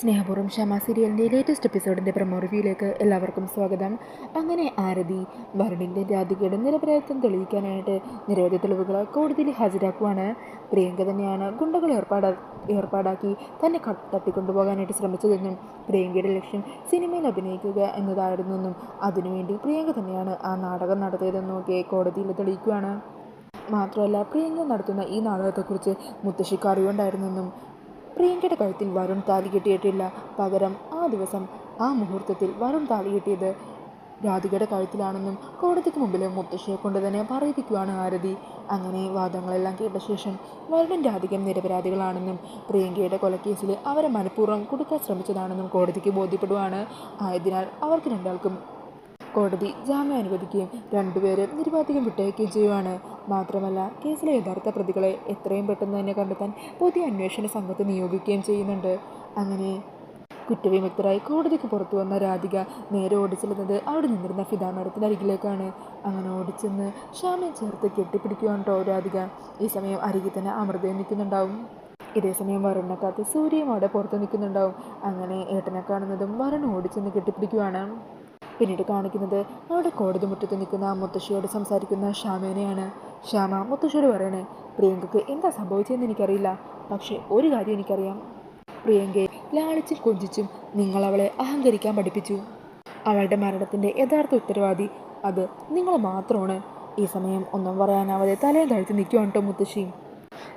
സ്നേഹപൂർവം ക്ഷമ സീരിയലിന്റെ ലേറ്റസ്റ്റ് എപ്പിസോഡിന്റെ പ്രമോ റിവ്യൂയിലേക്ക് എല്ലാവർക്കും സ്വാഗതം. അങ്ങനെ ആരതി വരുണിന്റെ രാധികയുടെ നിരപരാധിത്വം തെളിയിക്കാനായിട്ട് നിരവധി തെളിവുകൾ കോടതിയിൽ ഹാജരാക്കുവാണ്. പ്രിയങ്ക തന്നെയാണ് ഗുണ്ടകൾ ഏർപ്പാടാ ഏർപ്പാടാക്കി തന്നെ തട്ടിക്കൊണ്ടുപോകാനായിട്ട് ശ്രമിച്ചതെന്നും പ്രിയങ്കയുടെ ലക്ഷ്യം സിനിമയിൽ അഭിനയിക്കുക എന്നതായിരുന്നെന്നും അതിനുവേണ്ടി പ്രിയങ്ക തന്നെയാണ് ആ നാടകം നടത്തിയതെന്നും ഒക്കെ കോടതിയിൽ തെളിയിക്കുകയാണ് മാത്രമല്ല പ്രിയങ്ക നടത്തുന്ന ഈ നാടകത്തെക്കുറിച്ച് മുത്തശ്ശിക്ക് അറിവുണ്ടായിരുന്നെന്നും പ്രിയങ്കയുടെ കഴുത്തിൽ വരുൺ താലി കെട്ടിയിട്ടില്ല. പകരം ആ ദിവസം ആ മുഹൂർത്തത്തിൽ വരുൺ താലി കെട്ടിയത് രാധികയുടെ കഴുത്തിലാണെന്നും കോടതിക്ക് മുമ്പിലെ മുത്തശ്ശിയെ കൊണ്ട് തന്നെ പറയിപ്പിക്കുവാണ് ആരതി. അങ്ങനെ വാദങ്ങളെല്ലാം കേട്ട ശേഷം വരുണും രാധികം നിരപരാധികളാണെന്നും പ്രിയങ്കയുടെ കൊലക്കേസിൽ അവരെ മനഃപൂർവം കൊടുക്കാൻ ശ്രമിച്ചതാണെന്നും കോടതിക്ക് ബോധ്യപ്പെടുവാണ്. ആയതിനാൽ അവർക്ക് രണ്ടാൾക്കും കോടതി ജാമ്യം അനുവദിക്കുകയും രണ്ടുപേരെ നിരുപാധികം വിട്ടയക്കുകയും ചെയ്യുവാണ്. മാത്രമല്ല കേസിലെ യഥാർത്ഥ പ്രതികളെ എത്രയും പെട്ടെന്ന് തന്നെ കണ്ടെത്താൻ പുതിയ അന്വേഷണ സംഘത്തെ നിയോഗിക്കുകയും ചെയ്യുന്നുണ്ട്. അങ്ങനെ കുറ്റവിമുക്തരായി കോടതിക്ക് പുറത്തു വന്ന രാധിക നേരെ ഓടിച്ചെല്ലുന്നത് അവിടെ നിന്നിരുന്ന ഫിദ മരത്തിന്റെ അരികിലേക്കാണ്. അങ്ങനെ ഓടിച്ചെന്ന് ശ്യാമയെ ചേർത്ത് കെട്ടിപ്പിടിക്കുകയാണ് കേട്ടോ രാധിക. ഈ സമയം അരികിൽ തന്നെ അമൃതയും നിൽക്കുന്നുണ്ടാവും. ഇതേ സമയം വരുണിനെ കാത്ത് സൂര്യയും അവിടെ പുറത്ത് നിൽക്കുന്നുണ്ടാവും. അങ്ങനെ ഏട്ടനെ കാണുന്നതും വരുൺ ഓടിച്ചെന്ന് കെട്ടിപ്പിടിക്കുവാണ് പിന്നീട് കാണിക്കുന്നത് അവിടെ കോടതി മുറ്റത്ത് നിൽക്കുന്ന മുത്തശ്ശിയോട് സംസാരിക്കുന്ന ശ്യാമേനെയാണ്. ശ്യാമ മുത്തശ്ശിയോട് പറയണേ പ്രിയങ്കയ്ക്ക് എന്താ സംഭവിച്ചതെന്ന് എനിക്കറിയില്ല. പക്ഷേ ഒരു കാര്യം എനിക്കറിയാം. പ്രിയങ്കയെ ലാളിച്ചും കൊഞ്ചിച്ചും നിങ്ങൾ അവളെ അഹങ്കരിക്കാൻ പഠിപ്പിച്ചു. അവളുടെ മരണത്തിന്റെ യഥാർത്ഥ ഉത്തരവാദി അത് നിങ്ങൾ മാത്രമാണ്. ഈ സമയം ഒന്നും പറയാനാവാതെ തലയും തഴുത്തി നിൽക്കുവാണ് കേട്ടോ മുത്തശ്ശി.